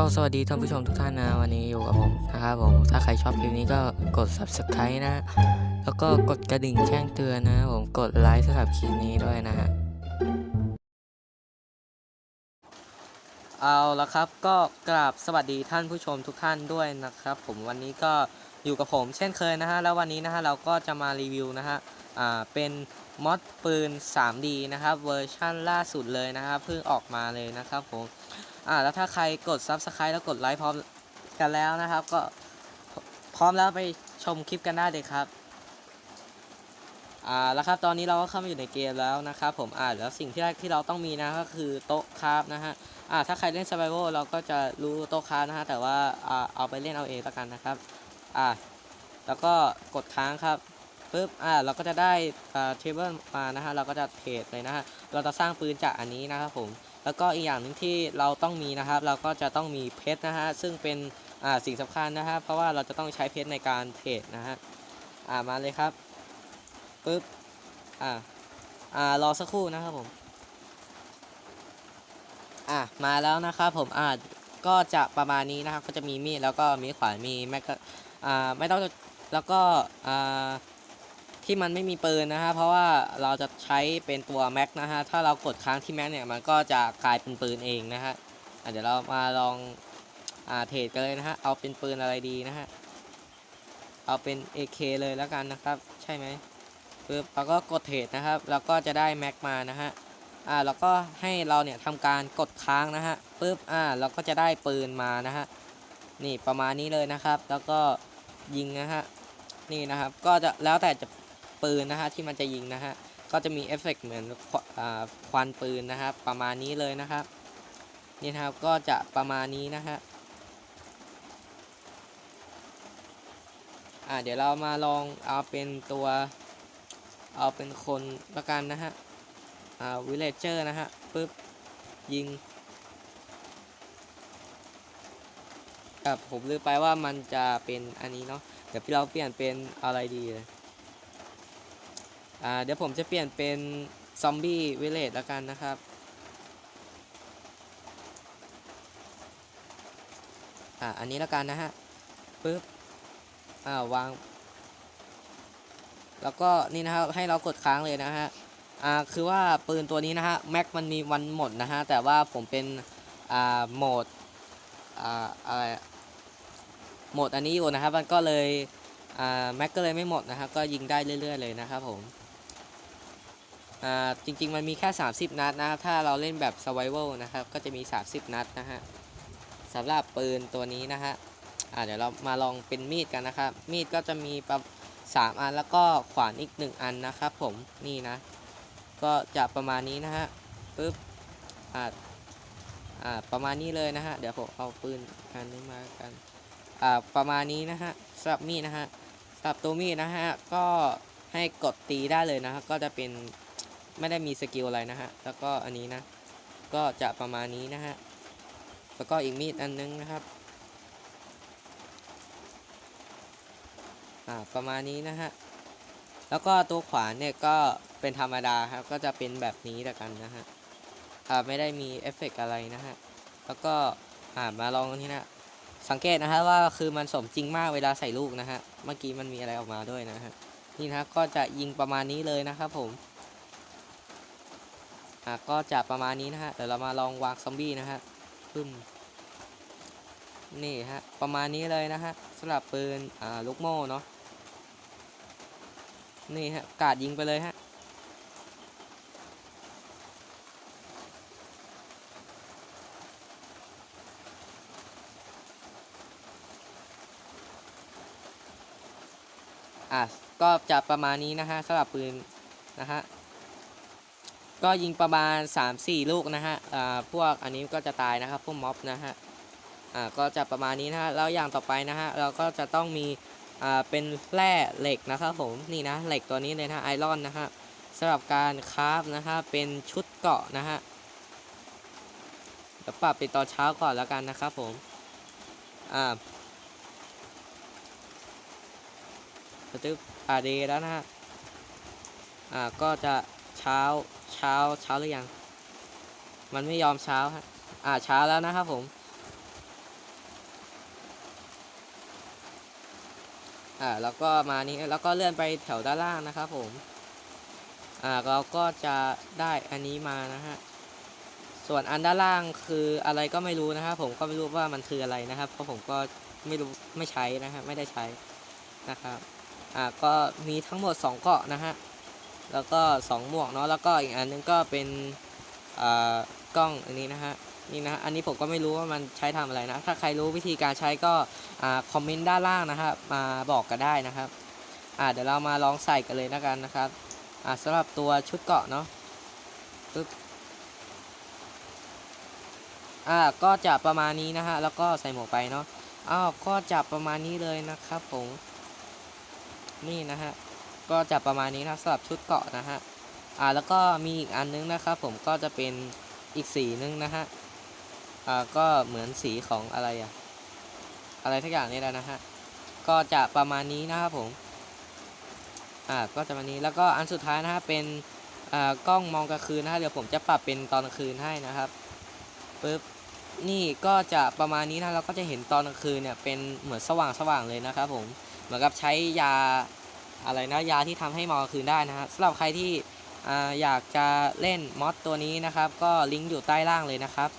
ก็สวัสดีท่านผู้ชมทุกท่านนะวันนี้อยู่กับผมนะครับผมถ้าใครชอบคลิปนี้ก็กด subscribe นะ แล้วก็กดกระดิ่งแจ้งเตือนนะ ผมกดไลค์สำหรับคลิปนี้ด้วยนะฮะเอาละครับก็กราบสวัสดีท่านผู้ชมทุกท่านด้วยนะครับ ผมวันนี้ก็อยู่กับผมเช่นเคยนะฮะแล้ววันนี้นะฮะเราก็จะมารีวิวนะฮะอ่าเป็นมอดปืน 3D นะครับเวอร์ชั่นล่าสุดเลยนะครับเพิ่งออกมาเลยนะครับผม อ่าแล้วถ้าใครกด Subscribe แล้วกดไลค์พร้อมกันแล้วนะครับ ก็พร้อมแล้วไปชมคลิปกันได้เลยครับอ่าแล้วครับตอนนี้เราก็เข้ามาอยู่ในเกมแล้วนะครับผมอ่าแล้วสิ่งที่แรกที่เราต้องมีนะก็คือโต๊ะคราฟนะฮะอ่าถ้าใครเล่น Survival เราก็จะรู้โต๊ะคราฟนะฮะแต่ว่าอ่าเอาไปเล่นเอาเองล้วกันนะครับอ่าแล้วก็กดค้างครับปึ๊บอ่าเราก็จะได้อ่าเทเบิลมานะฮะเราก็จะเทรดเลยนะฮะเราจะสร้างปืนจากอันนี้นะครับผม แล้วก็อีกอย่างหนึ่งที่เราต้องมีนะครับ เราก็จะต้องมีเพชรนะฮะซึ่งเป็นสิ่งสำคัญนะฮะเพราะว่าเราจะต้องใช้เพชรในการเทรดนะฮะอ่ามาเลยครับปึ๊บอ่าอ่ารอสักครู่นะครับผมอะมาแล้วนะครับผมอ่าก็จะประมาณนี้นะครับก็จะมีมีดแล้วก็มีขวานมีแม็กก็อ่าไม่ต้องแล้วก็อ่า ที่มันไม่มีปืนนะฮะเพราะว่าเราจะใช้เป็นตัวแม็กนะฮะถ้าเรากดค้างที่แม็กเนี่ยมันก็จะกลายเป็นปืนเองนะฮะเดี๋ยวเรามาลองอ่าเทรดกันเลยนะฮะเอาเป็นปืนอะไรดีนะฮะเอาเป็น AK เลยแล้วกันนะครับ ใช่ไหมปึ๊บเราก็กดเทรดนะครับแล้วก็จะได้แม็กมานะฮะอ่าแล้วก็ให้เราเนี่ยทำการกดค้างนะฮะปึ๊บอ่าเราก็จะได้ปืนมานะฮะนี่ประมาณนี้เลยนะครับ แล้วก็ยิงนะฮะนี่นะครับ ก็จะแล้วแต่จะ ปืนนะฮะที่มันจะยิงนะฮะก็จะมีเอฟเฟกต์เหมือนคว,ควันปืนนะครับประมาณนี้เลยนะครับนี่นะครับก็จะประมาณนี้นะฮะอ่าเดี๋ยวเรามาลองเอาเป็นตัวเอาเป็นคนละกันนะฮะอ่าวิลเลเจอร์นะฮะปึ๊บยิงอะผมลืมไปว่ามันจะเป็นอันนี้เนาะเดี๋ยวเราเปลี่ยนเป็นอะไรดีเลย อ่าเดี๋ยวผมจะเปลี่ยนเป็นซอมบี้วิลเลจแล้วกันนะครับ อ่าอันนี้แล้วกันนะฮะปึ๊บอ่าวาง แล้วก็นี่นะครับให้เรากดค้างเลยนะฮะอ่าคือว่าปืนตัวนี้นะฮะแม็กมันมีวันหมดนะฮะแต่ว่าผมเป็นอ่าโหมดอ่าอะไรโหมดอันนี้อยู่นะครับมันก็เลยอ่าแม็กก็เลยไม่หมดนะครับก็ยิงได้เรื่อย ๆ เลยนะครับผม จริงๆมันมีแค่ 30 นัดนะครับ ถ้าเราเล่นแบบ survival นะครับ ก็จะมี 30 นัดนะฮะสำหรับปืนตัวนี้นะฮะเดี๋ยวเรามาลองเป็นมีดกันนะครับ มีดก็จะมีประสามอันแล้วก็ขวานอีก 1 อันนะครับผมนี่นะ ก็จะประมาณนี้นะฮะปึ๊บอ่าอ่าประมาณนี้เลยนะฮะเดี๋ยวผมเอาปืนอันนี้มากันอ่าประมาณนี้นะฮะสำหรับมีดนะฮะสำหรับตัวมีดนะฮะก็ให้กดตีได้เลยนะฮะก็จะเป็น ไม่ได้มีสกิลอะไรนะฮะ แล้วก็อันนี้นะ ก็จะประมาณนี้นะฮะ แล้วก็อีกมีดอันนึงนะครับ อ่า ประมาณนี้นะฮะ แล้วก็ตัวขวานเนี่ยก็เป็นธรรมดาครับ ก็จะเป็นแบบนี้ล้วกันนะฮะ อ่า ไม่ได้มีเอฟเฟกต์อะไรนะฮะ แล้วก็ อ่า มาลองนนี้นะ สังเกตนะฮะว่าคือมันสมจริงมากเวลาใส่ลูกนะฮะ เมื่อกี้มันมีอะไรออกมาด้วยนะฮะ นี่นะก็จะยิงประมาณนี้เลยนะครับผม อะก็จะประมาณนี้นะฮะเดี๋ยวเรามาลองวางซอมบี้นะฮะปึ้มนี่ฮะประมาณนี้เลยนะฮะสำหรับปืนอ่าลูกโม่เนาะนี่ฮะกาดยิงไปเลยฮะอะก็จะประมาณนี้นะฮะสำหรับปืนนะฮะ ก็ยิงประมาณ 3-4 ลูกนะฮะอ่าพวกอันนี้ก็จะตายนะครับ พวกม็อบนะฮะอ่าก็จะประมาณนี้นะฮะแล้วอย่างต่อไปนะฮะเราก็จะต้องมีอ่าเป็นแร่เหล็กนะครับผมนี่นะเหล็กตัวนี้เลยนะไอรอนนะฮะสำหรับการคราฟนะฮะเป็นชุดเกาะนะฮะเดี๋ยวปรับเป็นตอนเช้าก่อนแล้วกันนะครับผมอ่าตึ๊บอาเดย์แล้วนะฮะอ่าก็จะเช้า เช้าเช้าหรือยัง มันไม่ยอมเช้าฮะอ่าเช้าแล้วนะครับผมอ่าเราก็มานี้แล้วก็เลื่อนไปแถวด้านล่างนะครับผมอ่าเราก็จะได้อันนี้มานะฮะส่วนอันด้านล่างคืออะไรก็ไม่รู้นะครับผมก็ไม่รู้ว่ามันคืออะไรนะครับเพราะผมก็ไม่รู้ไม่ใช้นะฮะไม่ได้ใช้นะครับอ่าก็มีทั้งหมด 2 เกาะนะฮะ แล้วก็ 2 หมวกเนาะแล้วก็อีกอันนึงก็เป็นกล้องอันนี้นะฮะนี่นะฮะอันนี้ผมก็ไม่รู้ว่ามันใช้ทำอะไรนะ ถ้าใครรู้วิธีการใช้ก็คอมเมนต์ด้านล่างนะครับมาบอกกันได้นะครับเดี๋ยวเรามาลองใส่กันเลยนะกันนะครับอ่าสำหรับตัวชุดเกาะเนาะปึ๊บอ่าก็จะประมาณนี้นะฮะแล้วก็ใส่หมวกไปเนาะอ้าวก็จะประมาณนี้เลยนะครับผมนี่นะฮะ ก็จะประมาณนี้นะสำหรับชุดเกาะนะฮะอ่าแล้วก็มีอีกอันนึงนะครับผมก็จะเป็นอีกสีนึงนะฮะอ่าก็เหมือนสีของอะไรอะอะไรทักอย่างนี่แหละนะฮะก็จะประมาณนี้นะครับผมอ่าก็จะประมาณนี้แล้วก็อันสุดท้ายนะฮะเป็นอ่ากล้องมองกลางคืนนะฮะเดี๋ยวผมจะปรับเป็นตอนกลางคืนให้นะครับปึ๊บนี่ก็จะประมาณนี้นะเราก็จะเห็นตอนกลางคืนเนี่ยเป็นเหมือนสว่างสว่างๆเลยนะครับผมเหมือนกับใช้ยา อะไรนะยาที่ทำให้มองกลาคืนได้นะฮะสำหรับใครที่ออยากจะเล่นมอดตัวนี้นะครับ ก็ลิงก์อยู่ใต้ล่างเลยนะครับ